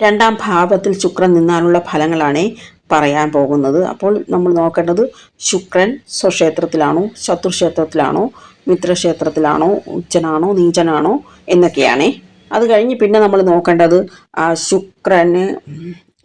രണ്ടാം ഭാവത്തിൽ ശുക്രൻ നിന്നാനുള്ള ഫലങ്ങളാണ് പറയാൻ പോകുന്നത്. അപ്പോൾ നമ്മൾ നോക്കേണ്ടത് ശുക്രൻ സ്വക്ഷേത്രത്തിലാണോ ശത്രുക്ഷേത്രത്തിലാണോ മിത്രക്ഷേത്രത്തിലാണോ ഉച്ചനാണോ നീചനാണോ എന്നൊക്കെയാണ്. അത് കഴിഞ്ഞ് പിന്നെ നമ്മൾ നോക്കേണ്ടത് ശുക്രന്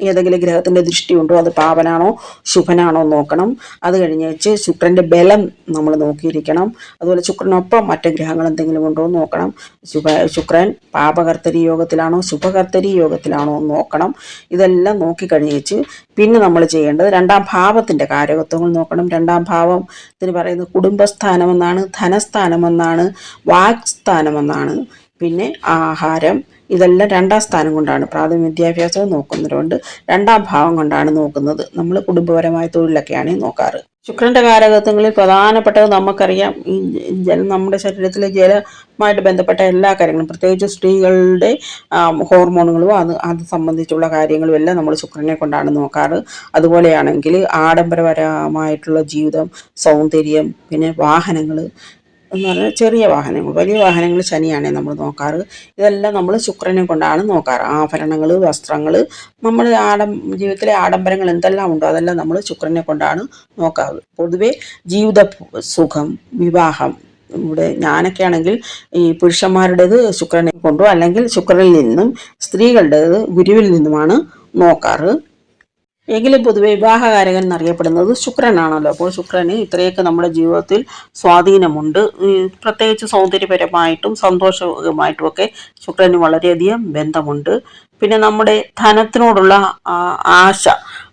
ഏതെങ്കിലും ഗ്രഹത്തിന്റെ ദൃഷ്ടിയുണ്ടോ അത് പാവനാണോ? ശുഭനാണോ? നോക്കണം. അത് കഴിഞ്ഞ് വെച്ച് ശുക്രന്റെ ബലം നമ്മൾ നോക്കിയിരിക്കണം. അതുപോലെ ശുക്രനൊപ്പം മറ്റ് ഗ്രഹങ്ങൾ എന്തെങ്കിലും ഉണ്ടോ എന്ന് നോക്കണം. ശുഭ ശുക്രൻ പാപകർത്തരി യോഗത്തിലാണോ? ശുഭകർത്തരി യോഗത്തിലാണോ എന്ന് നോക്കണം. ഇതെല്ലാം നോക്കിക്കഴിഞ്ഞ് വെച്ച് പിന്നെ നമ്മൾ ചെയ്യേണ്ടത് രണ്ടാം ഭാവത്തിന്റെ കാരകത്വങ്ങൾ നോക്കണം. രണ്ടാം ഭാവം ഇതിന് പറയുന്നത് കുടുംബസ്ഥാനമെന്നാണ് ധനസ്ഥാനമെന്നാണ് വാക്സ്ഥാനമെന്നാണ്. പിന്നെ ആഹാരം ഇതെല്ലാം രണ്ടാം സ്ഥാനം കൊണ്ടാണ് പ്രാഥമിക വിദ്യാഭ്യാസവും നോക്കുന്നതുകൊണ്ട് രണ്ടാം ഭാവം കൊണ്ടാണ് നോക്കുന്നത്. നമ്മൾ കുടുംബപരമായ തൊഴിലൊക്കെയാണ് നോക്കാറ്. ശുക്രന്റെ കാലഘട്ടങ്ങളിൽ പ്രധാനപ്പെട്ടത് നമുക്കറിയാം. ഈ ജലം നമ്മുടെ ശരീരത്തിലെ ജലമായിട്ട് ബന്ധപ്പെട്ട എല്ലാ കാര്യങ്ങളും പ്രത്യേകിച്ച് സ്ത്രീകളുടെ ഹോർമോണുകളും അത് അത് സംബന്ധിച്ചുള്ള കാര്യങ്ങളും എല്ലാം നമ്മൾ ശുക്രനെ കൊണ്ടാണ് നോക്കാറ്. അതുപോലെയാണെങ്കിൽ ആഡംബരപരമായിട്ടുള്ള ജീവിതം സൗന്ദര്യം പിന്നെ വാഹനങ്ങൾ എന്ന് പറഞ്ഞാൽ ചെറിയ വാഹനങ്ങൾ വലിയ വാഹനങ്ങൾ ശനിയാണ് നമ്മൾ നോക്കാറ്. ഇതെല്ലാം നമ്മൾ ശുക്രനെ കൊണ്ടാണ് നോക്കാറ്. ആഭരണങ്ങൾ വസ്ത്രങ്ങൾ നമ്മൾ ആഡം ജീവിതത്തിലെ ആഡംബരങ്ങൾ എന്തെല്ലാം ഉണ്ടോ അതെല്ലാം നമ്മൾ ശുക്രനെ കൊണ്ടാണ് നോക്കാറ്. പൊതുവെ ജീവിത സുഖം വിവാഹം ഇവിടെ ഞാനൊക്കെ ആണെങ്കിൽ ഈ പുരുഷന്മാരുടേത് ശുക്രനെ കൊണ്ടോ അല്ലെങ്കിൽ ശുക്രനിൽ നിന്നും സ്ത്രീകളുടേത് ഗുരുവിൽ നിന്നുമാണ് നോക്കാറ്. എങ്കിലും പൊതുവെ വിവാഹകാരകൻ എന്നറിയപ്പെടുന്നത് ശുക്രനാണല്ലോ. അപ്പോൾ ശുക്രന് ഇത്രയൊക്കെ നമ്മുടെ ജീവിതത്തിൽ സ്വാധീനമുണ്ട്. പ്രത്യേകിച്ച് സൗന്ദര്യപരമായിട്ടും സന്തോഷമായിട്ടും ഒക്കെ ശുക്രന് വളരെയധികം ബന്ധമുണ്ട്. പിന്നെ നമ്മുടെ ധനത്തിനോടുള്ള ആശ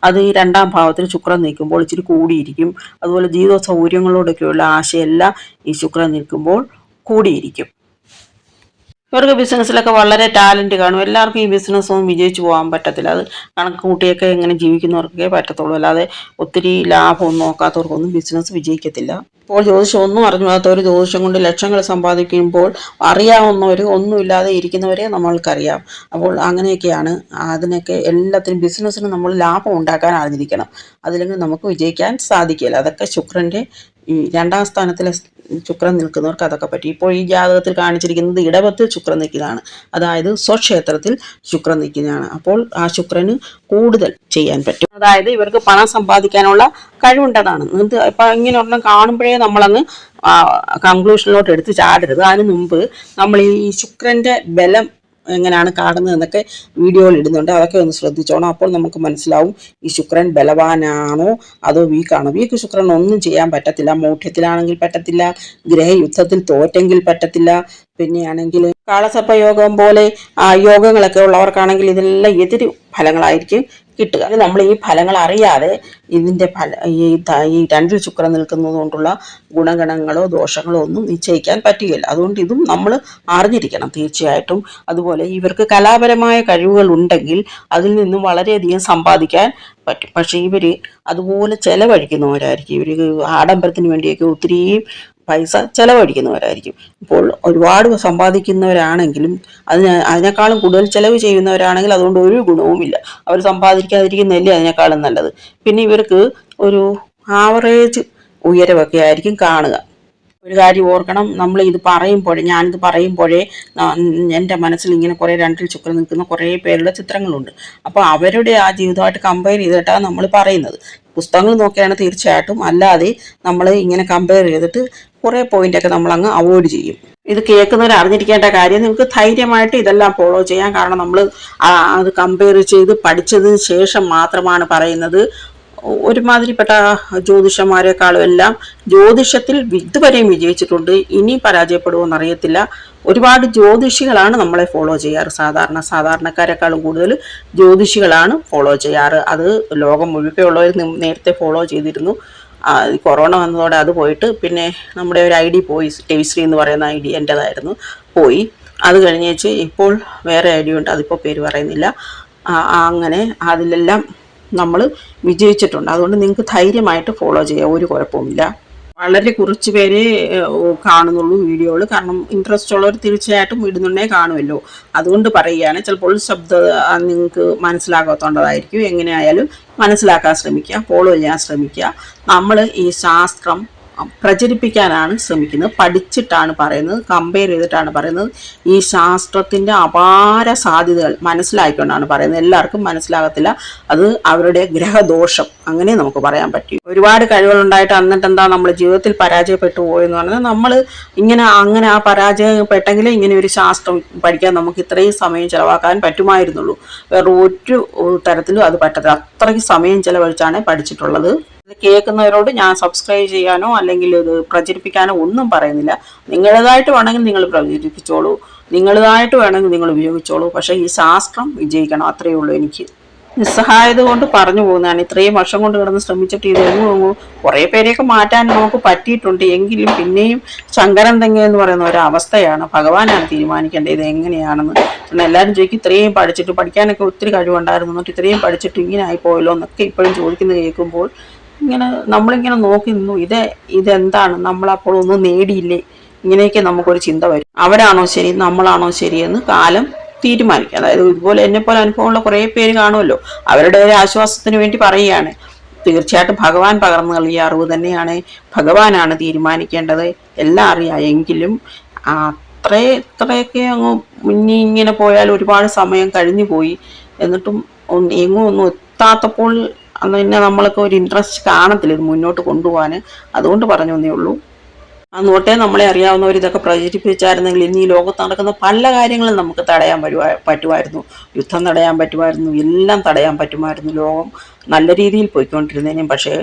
അത് ഈ രണ്ടാം ഭാവത്തിൽ ശുക്രൻ നിൽക്കുമ്പോൾ ഇച്ചിരി കൂടിയിരിക്കും. അതുപോലെ ജീവിത സൗകര്യങ്ങളോടൊക്കെയുള്ള ആശയെല്ലാം ഈ ശുക്രൻ നിൽക്കുമ്പോൾ കൂടിയിരിക്കും. ഇവർക്ക് ബിസിനസ്സിലൊക്കെ വളരെ ടാലന്റ് കാണും. എല്ലാവർക്കും ഈ ബിസിനസ്സൊന്നും വിജയിച്ചു പോകാൻ പറ്റത്തില്ല. അത് കണക്ക് കൂട്ടിയൊക്കെ എങ്ങനെ ജീവിക്കുന്നവർക്കേ പറ്റത്തുള്ളൂ. അല്ലാതെ ഒത്തിരി ലാഭമൊന്നും നോക്കാത്തവർക്കൊന്നും ബിസിനസ് വിജയിക്കത്തില്ല. ഇപ്പോൾ ജ്യോതിഷം ഒന്നും അറിഞ്ഞാത്തവർ ജ്യോതിഷം കൊണ്ട് ലക്ഷങ്ങൾ സമ്പാദിക്കുമ്പോൾ അറിയാവുന്നവർ ഒന്നുമില്ലാതെ ഇരിക്കുന്നവരെ നമ്മൾക്കറിയാം. അപ്പോൾ അങ്ങനെയൊക്കെയാണ് അതിനൊക്കെ എല്ലാത്തിനും ബിസിനസ്സിന് നമ്മൾ ലാഭം ഉണ്ടാക്കാൻ അറിഞ്ഞിരിക്കണം. അതില്ലെങ്കിൽ നമുക്ക് വിജയിക്കാൻ സാധിക്കില്ല അതൊക്കെ ശുക്രന്റെ രണ്ടാം സ്ഥാനത്തിലെ ശുക്രൻ നിൽക്കുന്നവർക്ക് അതൊക്കെ പറ്റും. ഇപ്പോൾ ഈ ജാതകത്തിൽ കാണിച്ചിരിക്കുന്നത് ഇടവത്തിൽ ശുക്രൻ നിൽക്കുന്നതാണ്. അതായത് സ്വക്ഷേത്രത്തിൽ ശുക്രൻ നിൽക്കുന്നതാണ്. അപ്പോൾ ആ ശുക്രന് കൂടുതൽ ചെയ്യാൻ പറ്റും. അതായത് ഇവർക്ക് പണം സമ്പാദിക്കാനുള്ള കഴിവുണ്ടതാണ് ഇത് ഇപ്പം ഇങ്ങനെ ഒരെണ്ണം കാണുമ്പോഴേ നമ്മളങ്ങ് കൺക്ലൂഷനിലോട്ട് എടുത്ത് ചാടരുത്. അതിന് മുമ്പ് നമ്മൾ ഈ ശുക്രന്റെ ബലം എങ്ങനെയാണ് കാണുന്നത് എന്നൊക്കെ വീഡിയോയിൽ ഇടുന്നുണ്ട്. അതൊക്കെ ഒന്ന് ശ്രദ്ധിച്ചോണം. അപ്പോൾ നമുക്ക് മനസ്സിലാവും ഈ ശുക്രൻ ബലവാനാണോ അതോ വീക്കാണോ? വീക്ക് ശുക്രൻ ഒന്നും ചെയ്യാൻ പറ്റത്തില്ല. മൗഢ്യത്തിലാണെങ്കിൽ പറ്റത്തില്ല. ഗ്രഹയുദ്ധത്തിൽ തോറ്റെങ്കിൽ പറ്റത്തില്ല. പിന്നെയാണെങ്കിൽ കാളസർപ്പ യോഗം പോലെ യോഗങ്ങളൊക്കെ ഉള്ളവർക്കാണെങ്കിൽ ഇതെല്ലാം എതിര് ഫലങ്ങളായിരിക്കും കിട്ടുക. നമ്മൾ ഈ ഫലങ്ങൾ അറിയാതെ ഇതിന്റെ ഫല ഈ ഈ രണ്ടിൽ ശുക്രൻ നിൽക്കുന്നത് കൊണ്ടുള്ള ഗുണഗണങ്ങളോ ദോഷങ്ങളോ ഒന്നും നിശ്ചയിക്കാൻ പറ്റുകയില്ല. അതുകൊണ്ട് ഇതും നമ്മൾ അറിഞ്ഞിരിക്കണം തീർച്ചയായിട്ടും. അതുപോലെ ഇവർക്ക് കലാപരമായ കഴിവുകൾ ഉണ്ടെങ്കിൽ അതിൽ നിന്നും വളരെയധികം സമ്പാദിക്കാൻ പറ്റും. പക്ഷേ ഇവർ അതുപോലെ ചെലവഴിക്കുന്നവരായിരിക്കും. ഇവർ ആഡംബരത്തിന് വേണ്ടിയൊക്കെ ഒത്തിരിയും പൈസ ചെലവഴിക്കുന്നവരായിരിക്കും. ഇപ്പോൾ ഒരുപാട് സമ്പാദിക്കുന്നവരാണെങ്കിലും അതിന് അതിനേക്കാളും കൂടുതൽ ചെലവ് ചെയ്യുന്നവരാണെങ്കിൽ അതുകൊണ്ട് ഒരു ഗുണവുമില്ല. അവർ സമ്പാദിക്കാതിരിക്കുന്നതല്ലേ അതിനേക്കാളും നല്ലത്. പിന്നെ ഇവർക്ക് ഒരു ആവറേജ് ഉയരവൊക്കെ ആയിരിക്കും കാണുക. ഒരു കാര്യം ഓർക്കണം നമ്മൾ ഇത് പറയുമ്പോഴേ ഞാനിത് പറയുമ്പോഴേ എന്റെ മനസ്സിൽ ഇങ്ങനെ കുറേ രണ്ടിൽ ചുക്കൽ നിൽക്കുന്ന കുറേ പേരുടെ ചിത്രങ്ങളുണ്ട്. അപ്പോൾ അവരുടെ ആ ജീവിതമായിട്ട് കമ്പയർ ചെയ്തിട്ടാണ് നമ്മൾ പറയുന്നത്. പുസ്തകങ്ങൾ നോക്കിയാണ് തീർച്ചയായിട്ടും അല്ലാതെ നമ്മൾ ഇങ്ങനെ കമ്പയർ ചെയ്തിട്ട് കുറേ പോയിന്റൊക്കെ നമ്മൾ അങ്ങ് അവോയ്ഡ് ചെയ്യും. ഇത് കേൾക്കുന്നവർ അറിഞ്ഞിരിക്കേണ്ട കാര്യം നിങ്ങൾക്ക് ധൈര്യമായിട്ട് ഇതെല്ലാം ഫോളോ ചെയ്യാം കാരണം നമ്മൾ അത് കമ്പയർ ചെയ്ത് പഠിച്ചതിന് ശേഷം മാത്രമാണ് പറയുന്നത്. ഒരുമാതിരിപ്പെട്ട ജ്യോതിഷന്മാരെക്കാളും എല്ലാം ജ്യോതിഷത്തിൽ ഇതുവരെയും വിജയിച്ചിട്ടുണ്ട്. ഇനി പരാജയപ്പെടുമോ അറിയത്തില്ല ഒരുപാട് ജ്യോതിഷികളാണ് നമ്മളെ ഫോളോ ചെയ്യാറ്. സാധാരണ സാധാരണക്കാരെക്കാളും കൂടുതൽ ജ്യോതിഷികളാണ് ഫോളോ ചെയ്യാറ്. അത് ലോകം മുഴുവൻ ഉള്ളവർ നേരത്തെ ഫോളോ ചെയ്തിരുന്നു. കൊറോണ വന്നതോടെ അത് പോയിട്ട് പിന്നെ നമ്മുടെ ഒരു ഐ ഡി പോയി ടേസ്റ്റി എന്ന് പറയുന്ന ഐ ഡി എന്റെതായിരുന്നു പോയി. അത് കഴിഞ്ഞേച്ച് ഇപ്പോൾ വേറെ ഐ ഡി ഉണ്ട് അതിപ്പോൾ പേര് പറയുന്നില്ല. അങ്ങനെ അതിലെല്ലാം നമ്മൾ വിജയിച്ചിട്ടുണ്ട്. അതുകൊണ്ട് നിങ്ങൾക്ക് ധൈര്യമായിട്ട് ഫോളോ ചെയ്യാം ഒരു കുഴപ്പവുമില്ല. വളരെ കുറച്ച് പേരെ കാണുന്നുള്ളൂ വീഡിയോകൾ കാരണം ഇൻട്രസ്റ്റ് ഉള്ളവർ തീർച്ചയായിട്ടും ഇടുന്നുണ്ടേ കാണുമല്ലോ. അതുകൊണ്ട് പറയുകയാണ് ചിലപ്പോൾ ശബ്ദ നിങ്ങൾക്ക് മനസ്സിലാകാത്തതുകൊണ്ടതായിരിക്കും എങ്ങനെയായാലും മനസ്സിലാക്കാൻ ശ്രമിക്കുക ഫോളോ ചെയ്യാൻ ശ്രമിക്കുക. നമ്മൾ ഈ ശാസ്ത്രം പ്രചരിപ്പിക്കാനാണ് ശ്രമിക്കുന്നത്. പഠിച്ചിട്ടാണ് പറയുന്നത് കമ്പയർ ചെയ്തിട്ടാണ് പറയുന്നത്. ഈ ശാസ്ത്രത്തിന്റെ അപാര സാധ്യതകൾ മനസ്സിലാക്കിക്കൊണ്ടാണ് പറയുന്നത്. എല്ലാവർക്കും മനസ്സിലാകത്തില്ല. അത് അവരുടെ ഗ്രഹദോഷം. അങ്ങനെ നമുക്ക് പറയാൻ പറ്റും. ഒരുപാട് കഴിവുകളുണ്ടായിട്ട് എന്നിട്ട് എന്താ നമ്മൾ ജീവിതത്തിൽ പരാജയപ്പെട്ടു പോയെന്ന് പറഞ്ഞാൽ നമ്മൾ ഇങ്ങനെ അങ്ങനെ ആ പരാജയപ്പെട്ടെങ്കിൽ ഇങ്ങനെ ഒരു ശാസ്ത്രം പഠിക്കാൻ നമുക്ക് ഇത്രയും സമയം ചിലവാക്കാൻ പറ്റുമായിരുന്നുള്ളൂ. വേറെ ഒരു തരത്തിലും അത് പറ്റത്തില്ല. അത്രയ്ക്ക് സമയം ചിലവഴിച്ചാണ് പഠിച്ചിട്ടുള്ളത്. ഇത് കേൾക്കുന്നവരോട് ഞാൻ സബ്സ്ക്രൈബ് ചെയ്യാനോ അല്ലെങ്കിൽ ഇത് പ്രചരിപ്പിക്കാനോ ഒന്നും പറയുന്നില്ല. നിങ്ങളുടേതായിട്ട് വേണമെങ്കിൽ നിങ്ങൾ പ്രചരിപ്പിച്ചോളൂ. നിങ്ങളുടേതായിട്ട് വേണമെങ്കിൽ നിങ്ങൾ ഉപയോഗിച്ചോളൂ. പക്ഷേ ഈ ശാസ്ത്രം വിജയിക്കണം. അത്രയേ ഉള്ളൂ എനിക്ക്. നിസ്സഹായത കൊണ്ട് പറഞ്ഞു പോകുന്നതാണ്. ഇത്രയും വർഷം കൊണ്ട് കിടന്ന് ശ്രമിച്ചിട്ട് ഇതൊന്നും കുറേ പേരെയൊക്കെ മാറ്റാൻ നമുക്ക് പറ്റിയിട്ടുണ്ട്. എങ്കിലും പിന്നെയും ശങ്കരൻ തെങ്ങ എന്ന് പറയുന്ന ഒരു അവസ്ഥയാണ് ഭഗവാനാണ് തീരുമാനിക്കേണ്ടത് ഇത് എങ്ങനെയാണെന്ന്. പിന്നെ എല്ലാവരും ചോദിക്കും ഇത്രയും പഠിച്ചിട്ട് പഠിക്കാനൊക്കെ ഒത്തിരി കഴിവുണ്ടായിരുന്നു. എന്നിട്ട് ഇത്രയും പഠിച്ചിട്ട് ഇങ്ങനെ ആയി പോയല്ലോ എന്നൊക്കെ ഇപ്പോഴും ചോദിക്കുന്നത് കേൾക്കുമ്പോൾ ഇങ്ങനെ നമ്മളിങ്ങനെ നോക്കി നിന്നു. ഇത് ഇതെന്താണ് നമ്മളപ്പോൾ ഒന്നും നേടിയില്ലേ? ഇങ്ങനെയൊക്കെ നമുക്കൊരു ചിന്ത വരും. അവരാണോ ശരി? നമ്മളാണോ ശരിയെന്ന് കാലം തീരുമാനിക്കുക. അതായത് ഇതുപോലെ എന്നെ പോലെ അനുഭവമുള്ള കുറേ പേര് കാണുമല്ലോ. അവരുടെ ഒരു ആശ്വാസത്തിന് വേണ്ടി പറയുകയാണ്. തീർച്ചയായിട്ടും ഭഗവാൻ പകർന്നു നൽകിയ അറിവ് തന്നെയാണ് ഭഗവാനാണ് തീരുമാനിക്കേണ്ടത്. എല്ലാം അറിയാം. എങ്കിലും അത്രേ ഇത്രയൊക്കെ അങ്ങ് മുന്നി ഇങ്ങനെ പോയാൽ ഒരുപാട് സമയം കഴിഞ്ഞു പോയി. എന്നിട്ടും എങ്ങും ഒന്നും എത്താത്തപ്പോൾ അന്ന് തന്നെ നമ്മളൊക്കെ ഒരു ഇൻട്രസ്റ്റ് കാണത്തില്ല. ഇത് മുന്നോട്ട് കൊണ്ടുപോകാൻ. അതുകൊണ്ട് പറഞ്ഞു തന്നേ ഉള്ളൂ. അന്നോട്ടേ നമ്മളെ അറിയാവുന്നവർ ഇതൊക്കെ പ്രചരിപ്പിച്ചായിരുന്നെങ്കിൽ ഇന്ന് ഈ ലോകത്ത് നടക്കുന്ന പല കാര്യങ്ങളും നമുക്ക് തടയാൻ പറ്റുവാ പറ്റുമായിരുന്നു. യുദ്ധം തടയാൻ പറ്റുമായിരുന്നു. എല്ലാം തടയാൻ പറ്റുമായിരുന്നു. ലോകം നല്ല രീതിയിൽ പോയിക്കൊണ്ടിരുന്നതിനും പക്ഷേ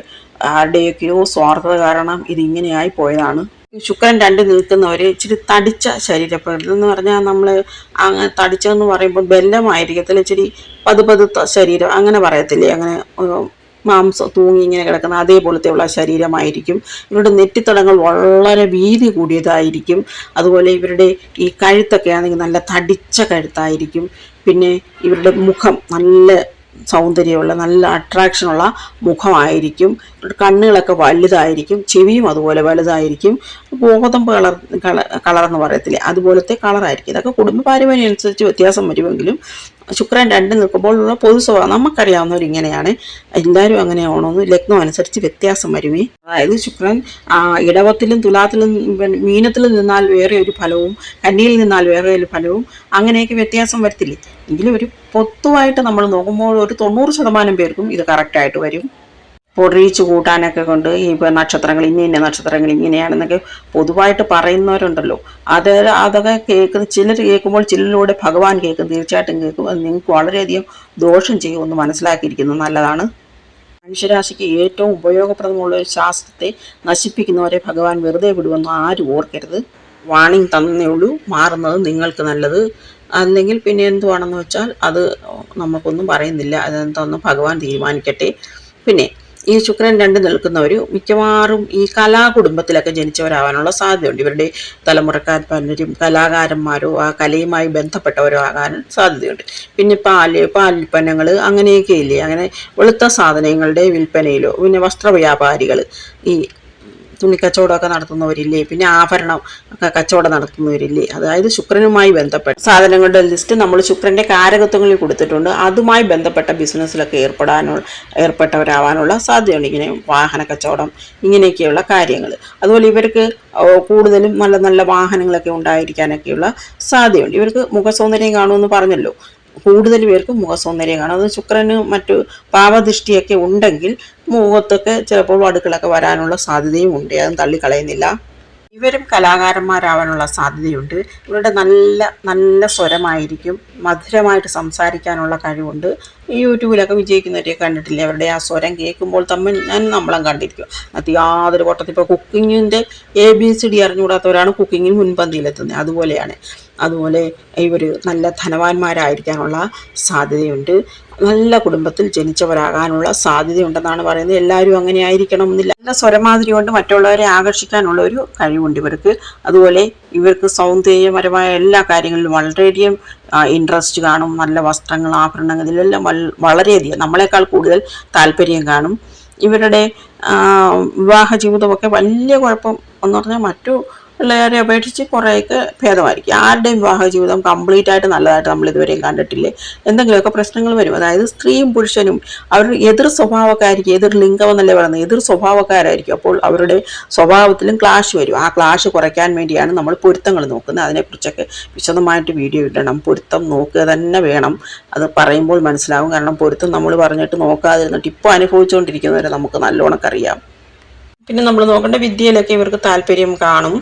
ആരുടെയൊക്കെയോ സ്വാർത്ഥത കാരണം ഇതിങ്ങനെയായി പോയതാണ്. ശുക്രൻ രണ്ട് നിൽക്കുന്നവർ ഇച്ചിരി തടിച്ച ശരീരപ്രകൃതി എന്ന് പറഞ്ഞാൽ നമ്മൾ അങ്ങനെ തടിച്ചതെന്ന് പറയുമ്പോൾ ബെല്ലമായിരിക്കത്തില്ല ഇച്ചിരി പതുപതുത്ത ശരീരം. അങ്ങനെ പറയത്തില്ലേ? അങ്ങനെ മാംസം തൂങ്ങി ഇങ്ങനെ കിടക്കുന്ന അതേപോലത്തെയുള്ള ശരീരമായിരിക്കും. ഇവരുടെ നെറ്റിത്തടങ്ങൾ വളരെ വീതി കൂടിയതായിരിക്കും. അതുപോലെ ഇവരുടെ ഈ കഴുത്തൊക്കെ ആണെങ്കിൽ നല്ല തടിച്ച കഴുത്തായിരിക്കും. പിന്നെ ഇവരുടെ മുഖം നല്ല സൗന്ദര്യമുള്ള നല്ല അട്രാക്ഷനുള്ള മുഖമായിരിക്കും. കണ്ണുകളൊക്കെ വലുതായിരിക്കും. ചെവിയും അതുപോലെ വലുതായിരിക്കും. ഗോതമ്പ് കളർ കളർ എന്ന് പറയത്തില്ലേ? അതുപോലത്തെ കളറായിരിക്കും. ഇതൊക്കെ കുടുംബ പാരമ്പര്യം അനുസരിച്ച് വ്യത്യാസം വരുമെങ്കിലും ശുക്രൻ രണ്ട് നിൽക്കുമ്പോൾ ഉള്ള പൊതു സ്വഭാവം നമുക്കറിയാവുന്നവർ ഇങ്ങനെയാണ് എല്ലാവരും അങ്ങനെയാണോന്ന് ലഗ്നം അനുസരിച്ച് വ്യത്യാസം വരുമേ അതായത് ശുക്രൻ ഇടവത്തിലും തുലാത്തിലും മീനത്തിൽ നിന്നാൽ വേറെ ഒരു ഫലവും കന്നിയിൽ നിന്നാൽ വേറെ ഒരു ഫലവും അങ്ങനെയൊക്കെ വ്യത്യാസം വരത്തില്ലേ? എങ്കിലും ഒരു പൊത്തുവായിട്ട് നമ്മൾ നോക്കുമ്പോൾ ഒരു തൊണ്ണൂറ് ശതമാനം പേർക്കും ഇത് കറക്റ്റായിട്ട് വരും. പൊടിയിച്ച് കൂട്ടാനൊക്കെ കൊണ്ട് ഈ നക്ഷത്രങ്ങൾ ഇന്ന ഇന്ന നക്ഷത്രങ്ങൾ ഇങ്ങനെയാണെന്നൊക്കെ പൊതുവായിട്ട് പറയുന്നവരുണ്ടല്ലോ. അത് അതൊക്കെ കേൾക്കുന്ന ചിലർ കേൾക്കുമ്പോൾ ചിലരിലൂടെ ഭഗവാൻ കേൾക്കും തീർച്ചയായിട്ടും കേൾക്കും. അത് നിങ്ങൾക്ക് വളരെയധികം ദോഷം ചെയ്യുമെന്ന് മനസ്സിലാക്കിയിരിക്കുന്നത് നല്ലതാണ്. മനുഷ്യരാശിക്ക് ഏറ്റവും ഉപയോഗപ്രദമുള്ള ഒരു ശാസ്ത്രത്തെ നശിപ്പിക്കുന്നവരെ ഭഗവാൻ വെറുതെ വിടുമെന്ന് ആരും ഓർക്കരുത്. വാണിംഗ് തന്നേ ഉള്ളൂ മാറുന്നത് നിങ്ങൾക്ക് നല്ലത്. അല്ലെങ്കിൽ പിന്നെ എന്തുവാണെന്ന് വെച്ചാൽ അത് നമുക്കൊന്നും പറയുന്നില്ല. അതെന്താണെന്ന് ഭഗവാൻ തീരുമാനിക്കട്ടെ. പിന്നെ ഈ ശുക്രൻ രണ്ട് നിൽക്കുന്നവർ മിക്കവാറും ഈ കലാകുടുംബത്തിലൊക്കെ ജനിച്ചവരാവാനുള്ള സാധ്യതയുണ്ട്. ഇവരുടെ തലമുറക്കാർ പലരും കലാകാരന്മാരോ ആ കലയുമായി ബന്ധപ്പെട്ടവരോ ആകാൻ സാധ്യതയുണ്ട്. പിന്നെ പാൽ പാലുൽപ്പന്നങ്ങൾ അങ്ങനെയൊക്കെ ഇല്ലേ അങ്ങനെ വെളുത്ത സാധനങ്ങളുടെ വിൽപ്പനയിലോ പിന്നെ വസ്ത്രവ്യാപാരികൾ ഈ തുണിക്കച്ചവടമൊക്കെ നടത്തുന്നവരില്ലേ? പിന്നെ ആഭരണം ഒക്കെ കച്ചവടം നടത്തുന്നവരില്ലേ? അതായത് ശുക്രനുമായി ബന്ധപ്പെട്ട സാധനങ്ങളുടെ ലിസ്റ്റ് നമ്മൾ ശുക്രന്റെ കാരകത്വങ്ങളിൽ കൊടുത്തിട്ടുണ്ട്. അതുമായി ബന്ധപ്പെട്ട ബിസിനസ്സിലൊക്കെ ഏർപ്പെടാനുള്ള ഏർപ്പെട്ടവരാവാനുള്ള സാധ്യതയുണ്ട്. ഇങ്ങനെ വാഹന കച്ചവടം ഇങ്ങനെയൊക്കെയുള്ള കാര്യങ്ങൾ. അതുപോലെ ഇവർക്ക് കൂടുതലും നല്ല നല്ല വാഹനങ്ങളൊക്കെ ഉണ്ടായിരിക്കാനൊക്കെയുള്ള സാധ്യതയുണ്ട്. ഇവർക്ക് മുഖസൗന്ദര്യം കാണുമെന്ന് പറഞ്ഞല്ലോ. കൂടുതൽ പേർക്ക് മുഖസൗന്ദര്യം കാണും. അത് ശുക്രന് മറ്റു പാവദൃഷ്ടിയൊക്കെ ഉണ്ടെങ്കിൽ മുഖത്തൊക്കെ ചിലപ്പോൾ അടുക്കളൊക്കെ വരാനുള്ള സാധ്യതയും ഉണ്ട്. അതും തള്ളിക്കളയുന്നില്ല. ഇവരും കലാകാരന്മാരാവാനുള്ള സാധ്യതയുണ്ട്. ഇവരുടെ നല്ല നല്ല സ്വരമായിരിക്കും മധുരമായിട്ട് സംസാരിക്കാനുള്ള കഴിവുണ്ട്. ഈ യൂട്യൂബിലൊക്കെ വിജയിക്കുന്നവരെയൊക്കെ കണ്ടിട്ടില്ലേ? അവരുടെ ആ സ്വരം കേൾക്കുമ്പോൾ തമ്മിൽ ഞാൻ നമ്മളും കണ്ടിരിക്കും. അത് യാതൊരു പൊട്ടത്തിൽ ഇപ്പോൾ കുക്കിങ്ങിന്റെ എ ബി സി ഡി അറിഞ്ഞുകൂടാത്തവരാണ് കുക്കിങ്ങിന് മുൻപന്തിയിലെത്തുന്നത്. അതുപോലെയാണ്. അതുപോലെ ഇവർ നല്ല ധനവാന്മാരായിരിക്കാനുള്ള സാധ്യതയുണ്ട്. നല്ല കുടുംബത്തിൽ ജനിച്ചവരാകാനുള്ള സാധ്യതയുണ്ടെന്നാണ് പറയുന്നത്. എല്ലാവരും അങ്ങനെ ആയിരിക്കണം എന്നില്ല നല്ല സ്വരമാതിരി കൊണ്ട് മറ്റുള്ളവരെ ആകർഷിക്കാനുള്ള ഒരു കഴിവുണ്ട് ഇവർക്ക്. അതുപോലെ ഇവർക്ക് സൗന്ദര്യപരമായ എല്ലാ കാര്യങ്ങളിലും വളരെയധികം ഇൻട്രസ്റ്റ് കാണും നല്ല വസ്ത്രങ്ങൾ ആഭരണങ്ങൾ ഇതിലെല്ലാം വളരെയധികം നമ്മളെക്കാൾ കൂടുതൽ താല്പര്യം കാണും. ഇവരുടെ വിവാഹ ജീവിതമൊക്കെ വലിയ കുഴപ്പം എന്ന് പറഞ്ഞാൽ മറ്റു പിള്ളേരെ അപേക്ഷിച്ച് കുറേയൊക്കെ ഭേദമായിരിക്കും. ആരുടെയും വിവാഹ ജീവിതം കംപ്ലീറ്റ് ആയിട്ട് നല്ലതായിട്ട് നമ്മൾ ഇതുവരെയും കണ്ടിട്ടില്ലേ? എന്തെങ്കിലുമൊക്കെ പ്രശ്നങ്ങൾ വരും. അതായത് സ്ത്രീയും പുരുഷനും അവർ എതിർ സ്വഭാവക്കാരായിരിക്കും എതിർ ലിംഗം എന്നല്ലേ പറയുന്നത്? എതിർ സ്വഭാവക്കാരായിരിക്കും. അപ്പോൾ അവരുടെ സ്വഭാവത്തിലും ക്ലാഷ് വരും. ആ ക്ലാഷ് കുറയ്ക്കാൻ വേണ്ടിയാണ് നമ്മൾ പൊരുത്തങ്ങൾ നോക്കുന്നത്. അതിനെക്കുറിച്ചൊക്കെ വിശദമായിട്ട് വീഡിയോ ഇടണം. പൊരുത്തം നോക്കുക തന്നെ വേണം. അത് പറയുമ്പോൾ മനസ്സിലാവും. കാരണം പൊരുത്തം നമ്മൾ പറഞ്ഞിട്ട് നോക്കാതിരുന്നിട്ട് ഇപ്പോൾ അനുഭവിച്ചുകൊണ്ടിരിക്കുന്നവരെ നമുക്ക് നല്ലോണം അറിയാം. പിന്നെ നമ്മൾ നോക്കേണ്ട വിദ്യയിലൊക്കെ ഇവർക്ക് താല്പര്യം കാണും.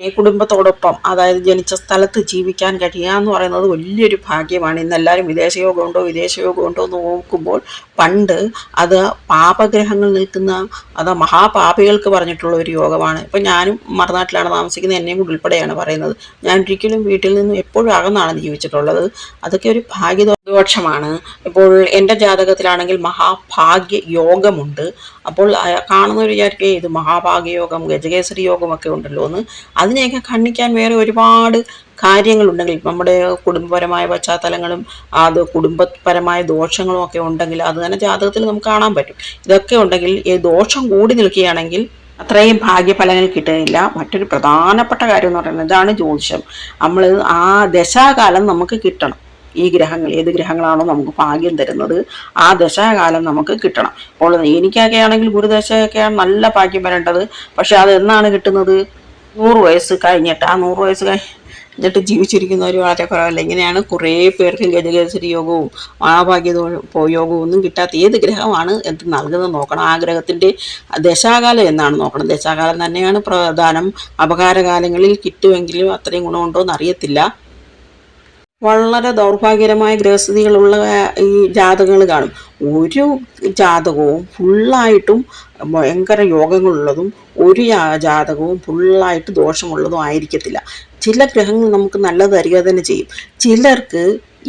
കുടുംബത്തോടൊപ്പം അതായത് ജനിച്ച സ്ഥലത്ത് ജീവിക്കാൻ കഴിയുക എന്ന് പറയുന്നത് വലിയൊരു ഭാഗ്യമാണ്. ഇന്ന് എല്ലാവരും വിദേശയോഗമുണ്ടോ വിദേശയോഗമുണ്ടോ എന്ന് നോക്കുമ്പോൾ പണ്ട് അത് പാപഗ്രഹങ്ങൾ നിൽക്കുന്ന അത് മഹാപാപികൾക്ക് പറഞ്ഞിട്ടുള്ള ഒരു യോഗമാണ്. ഇപ്പം ഞാനും മറുനാട്ടിലാണ് താമസിക്കുന്നത് എന്നെയും കൂടി ഉൾപ്പെടെയാണ് പറയുന്നത്. ഞാൻ ഒരിക്കലും വീട്ടിൽ നിന്നും എപ്പോഴും അകന്നാണ് ജീവിച്ചിട്ടുള്ളത്. അതൊക്കെ ഒരു ഭാഗ്യദോഷമാണ് ഇപ്പോൾ എന്റെ ജാതകത്തിലാണെങ്കിൽ മഹാഭാഗ്യ യോഗമുണ്ട്. അപ്പോൾ കാണുന്നവർ വിചാരിക്കുക ഇത് മഹാഭാഗ്യ യോഗം ഗജകേസരി യോഗമൊക്കെ ഉണ്ടല്ലോ എന്ന് അതിനെയൊക്കെ ഖണ്ഡിക്കാൻ വേറെ ഒരുപാട് കാര്യങ്ങളുണ്ടെങ്കിൽ നമ്മുടെ കുടുംബപരമായ പശ്ചാത്തലങ്ങളും അത് കുടുംബപരമായ ദോഷങ്ങളും ഒക്കെ ഉണ്ടെങ്കിൽ അത് തന്നെ ജാതകത്തിൽ നമുക്ക് കാണാൻ പറ്റും. ഇതൊക്കെ ഉണ്ടെങ്കിൽ ഈ ദോഷം കൂടി നിൽക്കുകയാണെങ്കിൽ അത്രയും ഭാഗ്യഫലങ്ങൾ കിട്ടുകയില്ല. മറ്റൊരു പ്രധാനപ്പെട്ട കാര്യം എന്ന് പറയുന്നത് ഇതാണ് ജ്യോതിഷം. നമ്മൾ ആ ദശാകാലം നമുക്ക് കിട്ടണം. ഈ ഗ്രഹങ്ങൾ ഏത് ഗ്രഹങ്ങളാണോ നമുക്ക് ഭാഗ്യം തരുന്നത് ആ ദശാകാലം നമുക്ക് കിട്ടണം. അപ്പോൾ എനിക്കൊക്കെ ആണെങ്കിൽ ഗുരുദശയൊക്കെയാണ് നല്ല ഭാഗ്യം വരേണ്ടത്. പക്ഷെ അത് എന്നാണ് കിട്ടുന്നത്? നൂറ് വയസ്സ് കഴിഞ്ഞിട്ട് ആ നൂറ് വയസ്സ് കഴിഞ്ഞിട്ട് ജീവിച്ചിരിക്കുന്നവർ വളരെ കുറവല്ല ഇങ്ങനെയാണ് കുറേ പേർക്ക് ഗജകേസരി യോഗവും മഹാഭാഗ്യ യോഗവും ഒന്നും കിട്ടാത്ത ഏത് ഗ്രഹമാണ് എന്ത് നൽകുന്നത് നോക്കണം. ആ ഗ്രഹത്തിന്റെ ദശാകാലം എന്നാണ് നോക്കണം. ദശാകാലം തന്നെയാണ് പ്രധാനം. അപകാരകാലങ്ങളിൽ കിട്ടുമെങ്കിലും അത്രയും ഗുണമുണ്ടോ എന്ന് അറിയത്തില്ല വളരെ ദൗർഭാഗ്യകരമായ ഗ്രഹസ്ഥിതികളുള്ള ഈ ജാതകങ്ങൾ കാണും. ഒരു ജാതകവും ഫുള്ളായിട്ടും ഭയങ്കര യോഗങ്ങളുള്ളതും ഒരു ജാതകവും ഫുള്ളായിട്ട് ദോഷമുള്ളതും ആയിരിക്കത്തില്ല. ചില ഗ്രഹങ്ങൾ നമുക്ക് നല്ലത് തരിക തന്നെ ചെയ്യും. ചിലർക്ക്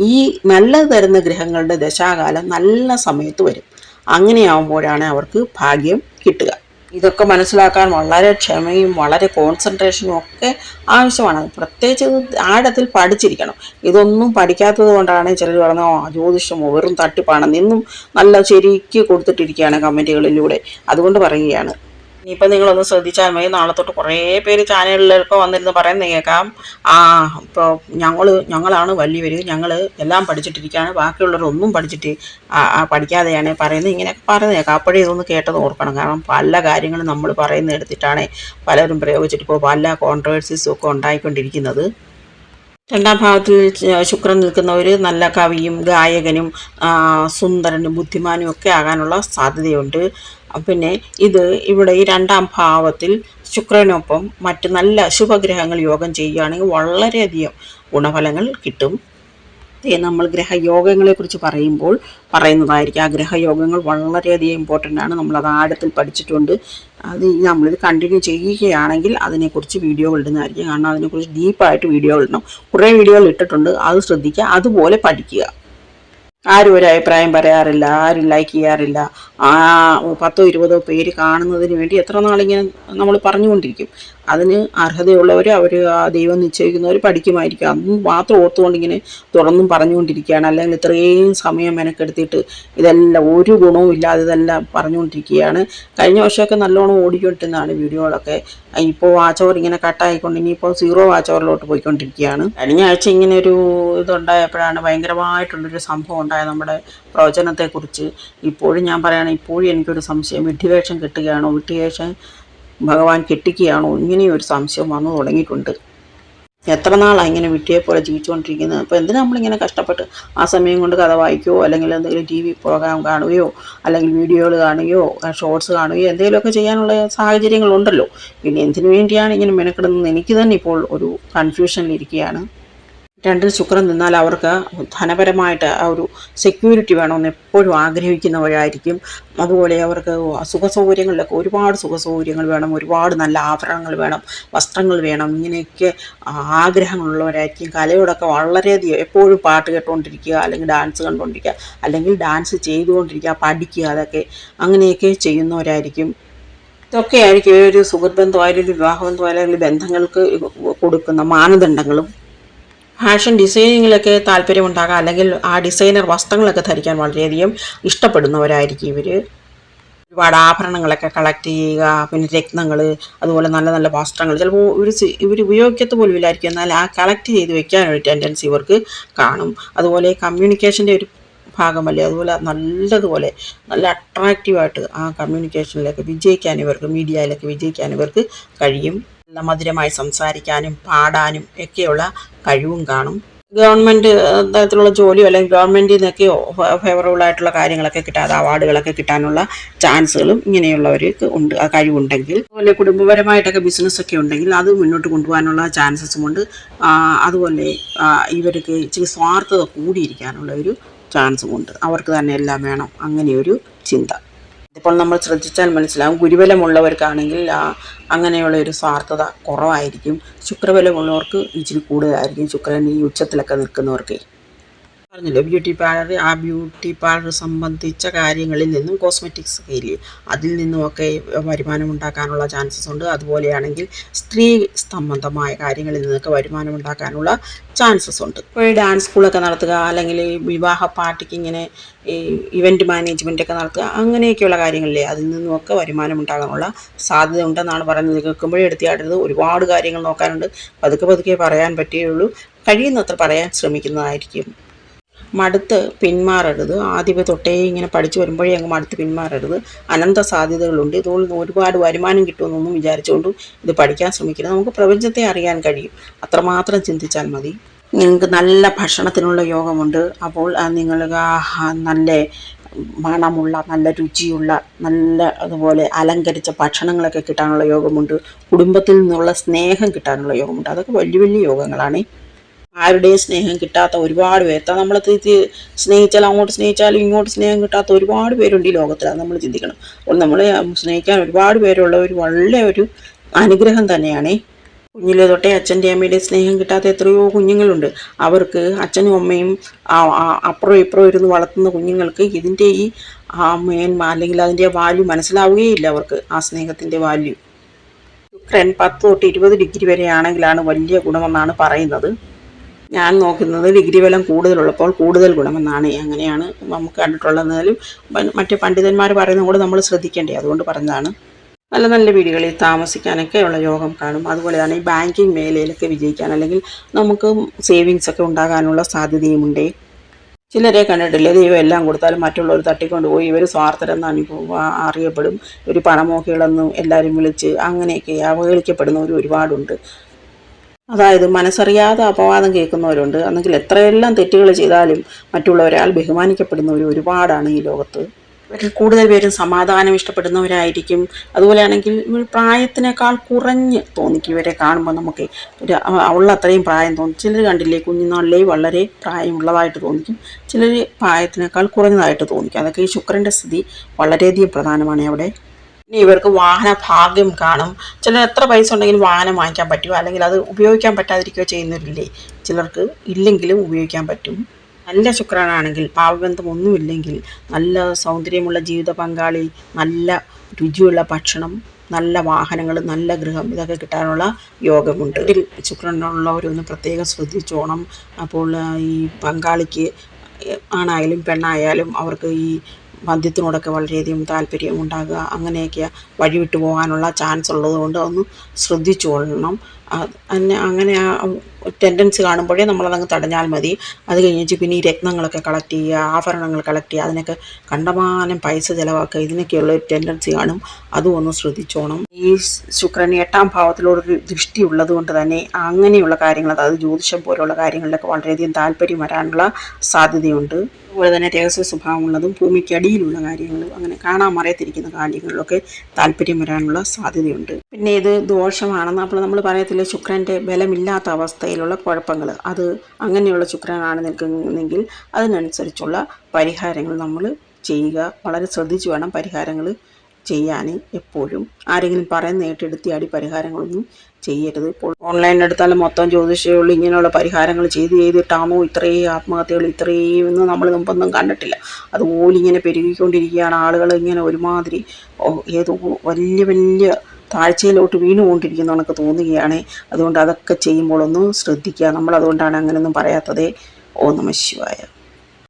ഈ നല്ലത് തരുന്ന ഗ്രഹങ്ങളുടെ ദശാകാലം നല്ല സമയത്ത് വരും. അങ്ങനെയാവുമ്പോഴാണ് അവർക്ക് ഭാഗ്യം കിട്ടുക. ഇതൊക്കെ മനസ്സിലാക്കാൻ വളരെ ക്ഷമയും വളരെ കോൺസെൻട്രേഷനും ഒക്കെ ആവശ്യമാണ്. പ്രത്യേകിച്ച് ആഴത്തിൽ പഠിച്ചിരിക്കണം. ഇതൊന്നും പഠിക്കാത്തത് കൊണ്ടാണ് ചിലർ പറഞ്ഞ ജ്യോതിഷം വെറും തട്ടിപ്പാണെന്ന് നിന്നും നല്ല ശരിക്ക് കൊടുത്തിട്ടിരിക്കുകയാണ് കമന്റുകളിലൂടെ അതുകൊണ്ട് പറയുകയാണ്. ഇനിയിപ്പോൾ നിങ്ങളൊന്ന് ശ്രദ്ധിച്ചാൽ മതി. നാളെ തൊട്ട് കുറേ പേര് ചാനലിലൊക്കെ വന്നിരുന്ന് പറയുന്നത് കേൾക്കാം. ആ ഇപ്പോൾ ഞങ്ങൾ ഞങ്ങളാണ് വലിയവർ ഞങ്ങൾ എല്ലാം പഠിച്ചിട്ടിരിക്കുകയാണ്. ബാക്കിയുള്ളവരൊന്നും പഠിച്ചിട്ട് പഠിക്കാതെയാണ് പറയുന്നത്. ഇങ്ങനെയൊക്കെ പറയുന്നത് കേൾക്കാം. അപ്പോഴേ ഇതൊന്ന് കേട്ടത് ഓർക്കണം. കാരണം പല കാര്യങ്ങളും നമ്മൾ പറയുന്ന എടുത്തിട്ടാണ് പലരും പ്രയോഗിച്ചിട്ട് ഇപ്പോൾ പല കോൺട്രവേഴ്സീസും ഒക്കെ ഉണ്ടായിക്കൊണ്ടിരിക്കുന്നത്. രണ്ടാം ഭാവത്തിൽ ശുക്രൻ നിൽക്കുന്നവർ നല്ല കവിയും ഗായകനും സുന്ദരനും ബുദ്ധിമാനും ഒക്കെ ആകാനുള്ള സാധ്യതയുണ്ട്. പിന്നെ ഇത് ഇവിടെ ഈ രണ്ടാം ഭാവത്തിൽ ശുക്രനൊപ്പം മറ്റ് നല്ല ശുഭഗ്രഹങ്ങൾ യോഗം ചെയ്യുകയാണെങ്കിൽ വളരെയധികം ഗുണഫലങ്ങൾ കിട്ടും. നമ്മൾ ഗ്രഹയോഗങ്ങളെക്കുറിച്ച് പറയുമ്പോൾ പറയുന്നതായിരിക്കും. ആ ഗ്രഹയോഗങ്ങൾ വളരെയധികം ഇമ്പോർട്ടന്റ് ആണ്. നമ്മളത് ആഴത്തിൽ പഠിച്ചിട്ടുണ്ട്. അത് നമ്മളിത് കണ്ടിന്യൂ ചെയ്യുകയാണെങ്കിൽ അതിനെക്കുറിച്ച് വീഡിയോകൾ ഇടുന്നതായിരിക്കും. കാരണം അതിനെക്കുറിച്ച് ഡീപ്പായിട്ട് വീഡിയോകൾ ഇടണം. കുറേ വീഡിയോകൾ ഇട്ടിട്ടുണ്ട്. അത് ശ്രദ്ധിക്കുക. അതുപോലെ പഠിക്കുക. ആരും ഒരു അഭിപ്രായം പറയാറില്ല ആരും ലൈക്ക് ചെയ്യാറില്ല. ആ പത്തോ ഇരുപതോ പേര് കാണുന്നതിന് വേണ്ടി എത്ര നാളിങ്ങനെ നമ്മൾ പറഞ്ഞുകൊണ്ടിരിക്കും. അതിന് അർഹതയുള്ളവർ അവർ ആ ദൈവം നിശ്ചയിക്കുന്നവർ പഠിക്കുമായിരിക്കും. അത് മാത്രം ഓർത്തുകൊണ്ട് ഇങ്ങനെ തുറന്നും പറഞ്ഞുകൊണ്ടിരിക്കുകയാണ്. അല്ലെങ്കിൽ ഇത്രയും സമയം മെനക്കെടുത്തിട്ട് ഇതെല്ലാം ഒരു ഗുണവും ഇല്ലാതെ ഇതെല്ലാം പറഞ്ഞുകൊണ്ടിരിക്കുകയാണ്. കഴിഞ്ഞ വർഷമൊക്കെ നല്ലോണം ഓടിക്കൊണ്ടിരുന്നതാണ് വീഡിയോകളൊക്കെ. ഇപ്പോൾ വാച്ച് ഓവർ ഇങ്ങനെ കട്ടായിക്കൊണ്ട് ഇനിയിപ്പോൾ സീറോ വാച്ച് ഓവറിലോട്ട് പോയിക്കൊണ്ടിരിക്കുകയാണ്. കഴിഞ്ഞ ആഴ്ച ഇങ്ങനെ ഒരു ഇതുണ്ടായപ്പോഴാണ് ഭയങ്കരമായിട്ടുള്ളൊരു സംഭവം ഉണ്ടായത് നമ്മുടെ പ്രവചനത്തെക്കുറിച്ച്. ഇപ്പോഴും ഞാൻ പറയുകയാണെങ്കിൽ ഇപ്പോഴും എനിക്കൊരു സംശയം. വിഡ്ഢിവേഷം കിട്ടുകയാണോ? വിഡ്ഢിവേഷം ഭഗവാൻ കെട്ടിക്കുകയാണോ? ഇങ്ങനെയൊരു സംശയം വന്നു തുടങ്ങിയിട്ടുണ്ട്. എത്ര നാളാണ് ഇങ്ങനെ വിട്ടിയെ പോലെ ജീവിച്ചുകൊണ്ടിരിക്കുന്നത്? അപ്പോൾ എന്തിനാ നമ്മളിങ്ങനെ കഷ്ടപ്പെട്ട് ആ സമയം കൊണ്ട് കഥ വായിക്കുകയോ അല്ലെങ്കിൽ എന്തെങ്കിലും ടി വി പ്രോഗ്രാം കാണുകയോ അല്ലെങ്കിൽ വീഡിയോകൾ കാണുകയോ ഷോർട്സ് കാണുകയോ എന്തെങ്കിലുമൊക്കെ ചെയ്യാനുള്ള സാഹചര്യങ്ങളുണ്ടല്ലോ. പിന്നെ എന്തിനു വേണ്ടിയാണ് ഇങ്ങനെ മെനക്കെടുന്നത്? എനിക്ക് തന്നെ ഇപ്പോൾ ഒരു കൺഫ്യൂഷനിലിരിക്കുകയാണ് രണ്ടിൽ ശുക്രൻ നിന്നാൽ അവർക്ക് ധനപരമായിട്ട് ആ ഒരു സെക്യൂരിറ്റി വേണമെന്ന് എപ്പോഴും ആഗ്രഹിക്കുന്നവരായിരിക്കും. അതുപോലെ അവർക്ക് സുഖ സൗകര്യങ്ങളിലൊക്കെ ഒരുപാട് സുഖ സൗകര്യങ്ങൾ വേണം ഒരുപാട് നല്ല ആഭരണങ്ങൾ വേണം വസ്ത്രങ്ങൾ വേണം ഇങ്ങനെയൊക്കെ ആഗ്രഹങ്ങളുള്ളവരായിരിക്കും. കലയോടൊക്കെ വളരെയധികം എപ്പോഴും പാട്ട് കേട്ടുകൊണ്ടിരിക്കുക അല്ലെങ്കിൽ ഡാൻസ് കണ്ടുകൊണ്ടിരിക്കുക അല്ലെങ്കിൽ ഡാൻസ് ചെയ്തുകൊണ്ടിരിക്കുക പഠിക്കുക അതൊക്കെ അങ്ങനെയൊക്കെ ചെയ്യുന്നവരായിരിക്കും. ഇതൊക്കെയായിരിക്കും ഒരു സുഹൃത്ബന്ധമായാലും ഒരു വിവാഹബന്ധമായാലും ബന്ധമായാലും ബന്ധങ്ങൾക്ക് കൊടുക്കുന്ന മാനദണ്ഡങ്ങളും. ഫാഷൻ ഡിസൈനിങ്ങിലൊക്കെ താല്പര്യമുണ്ടാകാം. അല്ലെങ്കിൽ ആ ഡിസൈനർ വസ്ത്രങ്ങളൊക്കെ ധരിക്കാൻ വളരെയധികം ഇഷ്ടപ്പെടുന്നവരായിരിക്കും ഇവർ ഒരുപാട് ആഭരണങ്ങളൊക്കെ കളക്ട് ചെയ്യുക പിന്നെ രത്നങ്ങൾ അതുപോലെ നല്ല നല്ല വസ്ത്രങ്ങൾ ചിലപ്പോൾ ഇവർ ഇവർ ഉപയോഗിക്കത്ത് പോലും ഇല്ലായിരിക്കും. എന്നാൽ ആ കളക്ട് ചെയ്ത് വെക്കാനൊരു ടെൻഡൻസി ഇവർക്ക് കാണും. അതുപോലെ കമ്മ്യൂണിക്കേഷന്റെ ഒരു ഭാഗമല്ലേ? അതുപോലെ നല്ലതുപോലെ നല്ല അട്രാക്റ്റീവായിട്ട് ആ കമ്മ്യൂണിക്കേഷനിലൊക്കെ വിജയിക്കാൻ ഇവർക്ക് മീഡിയയിലൊക്കെ വിജയിക്കാൻ ഇവർക്ക് കഴിയും. മധുരമായി സംസാരിക്കാനും പാടാനും ഒക്കെയുള്ള കഴിവും കാണും. ഗവൺമെന്റ് തരത്തിലുള്ള ജോലിയോ അല്ലെങ്കിൽ ഗവൺമെന്റിൽ നിന്നൊക്കെയോ ഫേവറബിൾ ആയിട്ടുള്ള കാര്യങ്ങളൊക്കെ കിട്ടാതെ അവാർഡുകളൊക്കെ കിട്ടാനുള്ള ചാൻസുകളും ഇങ്ങനെയുള്ളവർക്ക് ഉണ്ട് ആ കഴിവുണ്ടെങ്കിൽ. അതുപോലെ കുടുംബപരമായിട്ടൊക്കെ ബിസിനസ്സൊക്കെ ഉണ്ടെങ്കിൽ അത് മുന്നോട്ട് കൊണ്ടുപോകാനുള്ള ചാൻസസും ഉണ്ട്. അതുപോലെ ഇവർക്ക് ഇച്ചിരി സ്വാർത്ഥത കൂടിയിരിക്കാനുള്ള ഒരു ചാൻസും ഉണ്ട്. അവർക്ക് തന്നെ എല്ലാം വേണം. അങ്ങനെയൊരു ചിന്ത. ഇതിപ്പോൾ നമ്മൾ ശ്രദ്ധിച്ചാൽ മനസ്സിലാവും. ഗുരുബലമുള്ളവർക്കാണെങ്കിൽ അങ്ങനെയുള്ള ഒരു സ്വാർത്ഥത കുറവായിരിക്കും. ശുക്രബലമുള്ളവർക്ക് ഇച്ചിരി കൂടുതലായിരിക്കും. ശുക്രൻ ഈ ഉച്ചത്തിലൊക്കെ നിൽക്കുന്നവർക്ക്. പറഞ്ഞല്ലോ ബ്യൂട്ടി പാർലർ ആ ബ്യൂട്ടി പാർലർ സംബന്ധിച്ച കാര്യങ്ങളിൽ നിന്നും കോസ്മെറ്റിക്സ് ഇല്ലേ അതിൽ നിന്നുമൊക്കെ വരുമാനം ഉണ്ടാക്കാനുള്ള ചാൻസസ് ഉണ്ട്. അതുപോലെയാണെങ്കിൽ സ്ത്രീ സംബന്ധമായ കാര്യങ്ങളിൽ നിന്നൊക്കെ വരുമാനം ഉണ്ടാക്കാനുള്ള ചാൻസസ് ഉണ്ട്. ഇപ്പോൾ ഡാൻസ് സ്കൂളൊക്കെ നടത്തുക അല്ലെങ്കിൽ വിവാഹ പാർട്ടിക്ക് ഇങ്ങനെ ഈ ഇവന്റ് മാനേജ്മെന്റ് ഒക്കെ നടത്തുക അങ്ങനെയൊക്കെയുള്ള കാര്യങ്ങളില്ലേ അതിൽ നിന്നുമൊക്കെ വരുമാനം ഉണ്ടാകാനുള്ള സാധ്യത ഉണ്ടെന്നാണ് പറയുന്നത്. കേൾക്കുമ്പോഴേ എടുത്തിയാടരുത് ഒരുപാട് കാര്യങ്ങൾ നോക്കാനുണ്ട്. പതുക്കെ പതുക്കെ പറയാൻ പറ്റുകയുള്ളൂ കഴിയുന്നത്ര പറയാൻ ശ്രമിക്കുന്നതായിരിക്കും. മടുത്ത് പിന്മാറരുത്. ആദ്യമേ തൊട്ടേ ഇങ്ങനെ പഠിച്ചു വരുമ്പോഴേ അങ്ങ് മടുത്ത് പിന്മാറരുത്. അനന്ത സാധ്യതകളുണ്ട്. ഇതുകൊണ്ട് ഒരുപാട് വരുമാനം കിട്ടുമെന്നൊന്നും വിചാരിച്ചുകൊണ്ട് ഇത് പഠിക്കാൻ ശ്രമിക്കരുത്. നമുക്ക് പ്രപഞ്ചത്തെ അറിയാൻ കഴിയും. അത്രമാത്രം ചിന്തിച്ചാൽ മതി. നിങ്ങൾക്ക് നല്ല ഭക്ഷണത്തിനുള്ള യോഗമുണ്ട്. അപ്പോൾ നിങ്ങൾ നല്ല മണമുള്ള നല്ല രുചിയുള്ള നല്ല അതുപോലെ അലങ്കരിച്ച ഭക്ഷണങ്ങളൊക്കെ കിട്ടാനുള്ള യോഗമുണ്ട്. കുടുംബത്തിൽ നിന്നുള്ള സ്നേഹം കിട്ടാനുള്ള യോഗമുണ്ട്. അതൊക്കെ വലിയ വലിയ യോഗങ്ങളാണ്. ആരുടെയും സ്നേഹം കിട്ടാത്ത ഒരുപാട് പേർ നമ്മൾ സ്നേഹിച്ചാൽ അങ്ങോട്ട് സ്നേഹിച്ചാലും ഇങ്ങോട്ട് സ്നേഹം കിട്ടാത്ത ഒരുപാട് പേരുണ്ട് ഈ ലോകത്തിൽ അത് നമ്മൾ ചിന്തിക്കണം. അപ്പോൾ നമ്മൾ സ്നേഹിക്കാൻ ഒരുപാട് പേരുള്ള ഒരു വളരെ ഒരു അനുഗ്രഹം തന്നെയാണ്. കുഞ്ഞിലെ തൊട്ടേ അച്ഛന്റെ അമ്മയുടെ സ്നേഹം കിട്ടാത്ത എത്രയോ കുഞ്ഞുങ്ങളുണ്ട്. അവർക്ക് അച്ഛനും അമ്മയും അപ്പുറം ഇപ്പുറം ഇരുന്ന് വളർത്തുന്ന കുഞ്ഞുങ്ങൾക്ക് ഇതിന്റെ ഈ മേന്മ അല്ലെങ്കിൽ അതിന്റെ വാല്യൂ മനസ്സിലാവുകയില്ല അവർക്ക് ആ സ്നേഹത്തിന്റെ വാല്യൂ ശുക്രൻ പത്ത് തൊട്ട് ഇരുപത് ഡിഗ്രി വരെയാണെങ്കിലാണ് വലിയ ഗുണമെന്നാണ് പറയുന്നത്. ഞാൻ നോക്കുന്നത് ഡിഗ്രി ബലം കൂടുതലുള്ളപ്പോൾ കൂടുതൽ ഗുണമെന്നാണ്. അങ്ങനെയാണ് നമുക്ക് കണ്ടിട്ടുള്ളതെന്നാലും മറ്റു പണ്ഡിതന്മാർ പറയുന്നത് കൂടെ നമ്മൾ ശ്രദ്ധിക്കേണ്ടേ. അതുകൊണ്ട് പറഞ്ഞതാണ്. നല്ല നല്ല വീടുകളിൽ താമസിക്കാനൊക്കെ ഉള്ള യോഗം കാണും. അതുപോലെ തന്നെ ഈ ബാങ്കിങ് മേഖലയിലൊക്കെ വിജയിക്കാൻ അല്ലെങ്കിൽ നമുക്ക് സേവിങ്സ് ഒക്കെ ഉണ്ടാകാനുള്ള സാധ്യതയുമുണ്ട് ചിലരെ കണ്ടിട്ടില്ലേ ദൈവം എല്ലാം കൊടുത്താലും മറ്റുള്ളവർ തട്ടിക്കൊണ്ട് പോയി ഇവർ സ്വാർത്ഥരെന്ന് അനുഭവ അറിയപ്പെടും. ഒരു പണമോഹികളെന്നും എല്ലാവരും വിളിച്ച് അങ്ങനെയൊക്കെ അവഹേളിക്കപ്പെടുന്നവർ ഒരുപാടുണ്ട്. അതായത് മനസ്സറിയാതെ അപവാദം കേൾക്കുന്നവരുണ്ട്. അല്ലെങ്കിൽ എത്രയെല്ലാം തെറ്റുകൾ ചെയ്താലും മറ്റുള്ളവരാൽ ബഹുമാനിക്കപ്പെടുന്നവർ ഒരുപാടാണ് ഈ ലോകത്ത്. ഇവരിൽ കൂടുതൽ പേരും സമാധാനം ഇഷ്ടപ്പെടുന്നവരായിരിക്കും. അതുപോലെയാണെങ്കിൽ ഇവർ പ്രായത്തിനേക്കാൾ കുറഞ്ഞ് തോന്നിക്കും. ഇവരെ കാണുമ്പോൾ നമുക്ക് ഒരു ഉള്ള അത്രയും പ്രായം തോന്നും. ചിലർ കണ്ടില്ലേ കുഞ്ഞുനാളിലേ വളരെ പ്രായമുള്ളതായിട്ട് തോന്നിക്കും. ചിലർ പ്രായത്തിനേക്കാൾ കുറഞ്ഞതായിട്ട് തോന്നിക്കും. അതൊക്കെ ഈ ശുക്രന്റെ സ്ഥിതി വളരെയധികം പ്രധാനമാണ് അവിടെ. ഇനി ഇവർക്ക് വാഹന ഭാഗ്യം കാണും. ചിലർ എത്ര പൈസ ഉണ്ടെങ്കിലും വാഹനം വാങ്ങിക്കാൻ പറ്റുമോ അല്ലെങ്കിൽ അത് ഉപയോഗിക്കാൻ പറ്റാതിരിക്കുകയോ ചെയ്യുന്നവരില്ലേ? ചിലർക്ക് ഇല്ലെങ്കിലും ഉപയോഗിക്കാൻ പറ്റും. നല്ല ശുക്രനാണെങ്കിൽ പാവബന്ധം ഒന്നുമില്ലെങ്കിൽ നല്ല സൗന്ദര്യമുള്ള ജീവിത പങ്കാളി നല്ല രുചിയുള്ള ഭക്ഷണം നല്ല വാഹനങ്ങൾ നല്ല ഗൃഹം ഇതൊക്കെ കിട്ടാനുള്ള യോഗമുണ്ട്. ശുക്രനുള്ളവരൊന്ന് പ്രത്യേകം ശ്രദ്ധിച്ചോണം. അപ്പോൾ ഈ പങ്കാളിക്ക് ആണായാലും പെണ്ണായാലും അവർക്ക് ഈ മദ്യത്തിനോടൊക്കെ വളരെയധികം താല്പര്യം ഉണ്ടാകുക അങ്ങനെയൊക്കെ വഴിവിട്ടു പോകാനുള്ള ചാൻസ് ഉള്ളതുകൊണ്ട് ഒന്ന് ശ്രദ്ധിച്ചു കൊള്ളണം. അങ്ങനെ ആ ടെൻഡൻസി കാണുമ്പോഴേ നമ്മളതങ്ങ് തടഞ്ഞാൽ മതി. അത് കഴിഞ്ഞിട്ട് പിന്നെ ഈ രത്നങ്ങളൊക്കെ കളക്ട് ചെയ്യുക ആഭരണങ്ങൾ കളക്ട് ചെയ്യുക അതിനൊക്കെ കണ്ടമാനം പൈസ ചിലവാക്കുക ഇതിനൊക്കെയുള്ള ഒരു ടെൻഡൻസി കാണും. അതും ഒന്ന് ശ്രദ്ധിച്ചോണം. ഈ ശുക്രൻ എട്ടാം ഭാവത്തിലോടൊരു ദൃഷ്ടി ഉള്ളത് കൊണ്ട് തന്നെ അങ്ങനെയുള്ള കാര്യങ്ങൾ അതായത് ജ്യോതിഷം പോലുള്ള കാര്യങ്ങളിലൊക്കെ വളരെയധികം താല്പര്യം വരാനുള്ള സാധ്യതയുണ്ട്. അതുപോലെ തന്നെ രഹസ്യ സ്വഭാവമുള്ളതും ഭൂമിക്കടിയിലുള്ള കാര്യങ്ങൾ അങ്ങനെ കാണാൻ മറയത്തിരിക്കുന്ന കാര്യങ്ങളിലൊക്കെ താല്പര്യം വരാനുള്ള സാധ്യതയുണ്ട്. പിന്നെ ഇത് ദോഷമാണെന്ന് അപ്പോൾ നമ്മൾ പറയത്തില്ല? ശുക്രന്റെ ബലമില്ലാത്ത അവസ്ഥയിലുള്ള കുഴപ്പങ്ങൾ. അത് അങ്ങനെയുള്ള ശുക്രനാണ് നിൽക്കുന്നതെങ്കിൽ അതിനനുസരിച്ചുള്ള പരിഹാരങ്ങൾ നമ്മൾ ചെയ്യുക. വളരെ ശ്രദ്ധിച്ചു വേണം പരിഹാരങ്ങൾ ചെയ്യാൻ എപ്പോഴും. ആരെങ്കിലും പറയുന്ന ഏറ്റെടുത്തിയാടി പരിഹാരങ്ങളൊന്നും ചെയ്യരുത്. ഇപ്പോൾ ഓൺലൈൻ എടുത്താലും മൊത്തം ജ്യോതിഷയുള്ളൂ ഇങ്ങനെയുള്ള പരിഹാരങ്ങൾ ചെയ്ത് ചെയ്തിട്ടാണോ ഇത്രയും ആത്മഹത്യകൾ ഇത്രയും ഒന്നും നമ്മൾ മുമ്പൊന്നും കണ്ടിട്ടില്ല. അതുപോലെ ഇങ്ങനെ പെരുകിക്കൊണ്ടിരിക്കുകയാണ്. ആളുകൾ ഇങ്ങനെ ഒരുമാതിരി ഏതോ വലിയ വലിയ താഴ്ചയിലോട്ട് വീണുകൊണ്ടിരിക്കുന്ന കണക്ക് തോന്നുകയാണ്. അതുകൊണ്ട് അതൊക്കെ ചെയ്യുമ്പോൾ ഒന്ന് ശ്രദ്ധിക്കുക. നമ്മൾ അതുകൊണ്ടാണ് അങ്ങനെയൊന്നും പറയാത്തതേ. ഓ നമ ശിവായ.